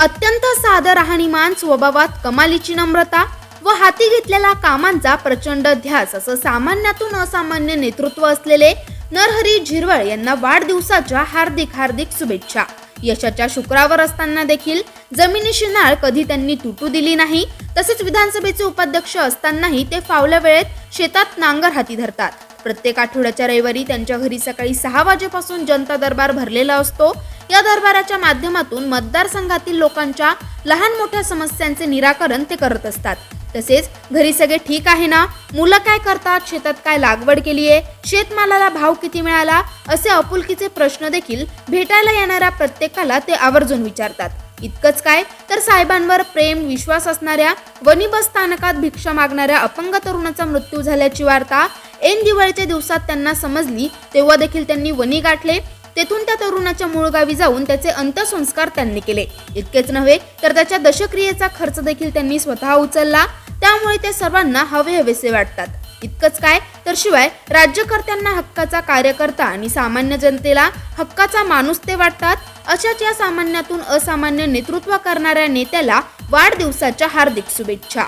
अत्यंत साधं राहणीमान स्वभावात कमालीची नम्रता व हाती घेतलेला कामांचा प्रचंड ध्यास असं सामान्यातून असामान्य नेतृत्व असलेले नरहरी झिरवळ यांना वाढदिवसाच्या हार्दिक हार्दिक शुभेच्छा. यशाच्या शुक्रावर असताना देखील जमिनीशी नाळ कधी त्यांनी तुटू दिली नाही तसेच विधानसभेचे उपाध्यक्ष असतानाही ते फावल्या वेळेत शेतात नांगर हाती धरतात. प्रत्येक आठवड्याच्या रविवारी त्यांच्या घरी सकाळी सहा वाजेपासून जनता दरबार भरलेला असतो. या दरबाराच्या माध्यमातून मतदारसंघातील लोकांच्या लहान मोठ्या समस्यांचे निराकरण ते करत असतात. तसेच घरी सगळे ठीक आहे ना? मुलं काय करतात? शेतात काय लागवड केली आहे? शेतमालाला भाव किती मिळाला? असे अपुलकीचे प्रश्न देखील भेटायला येणाऱ्या प्रत्येकाला ते आवर्जून विचारतात. इतकंच काय? तर साहेबांवर प्रेम विश्वास असणाऱ्या वनी बस स्थानकात भिक्षा मागणाऱ्या अपंग तरुणाचा मृत्यू झाल्याची वार्ता ऐन दिवाळीच्या दिवसात त्यांना समजली तेव्हा देखील त्यांनी वनी गाठले तेथून त्या तरुणाच्या मूळ गावी जाऊन त्याचे अंत्यसंस्कार त्यांनी केले. इतकेच नव्हे तर त्याच्या दशक्रियेचा खर्च देखील त्यांनी स्वतः उचलला. त्यामुळे ते सर्वांना हवे हवेसे वाटतात. इतकंच काय तर शिवाय राज्यकर्त्यांना हक्काचा कार्यकर्ता आणि सामान्य जनतेला हक्काचा माणूस ते वाटतात. अशाच या सामान्यातून असामान्य नेतृत्व करणाऱ्या नेत्याला वाढदिवसाच्या हार्दिक शुभेच्छा.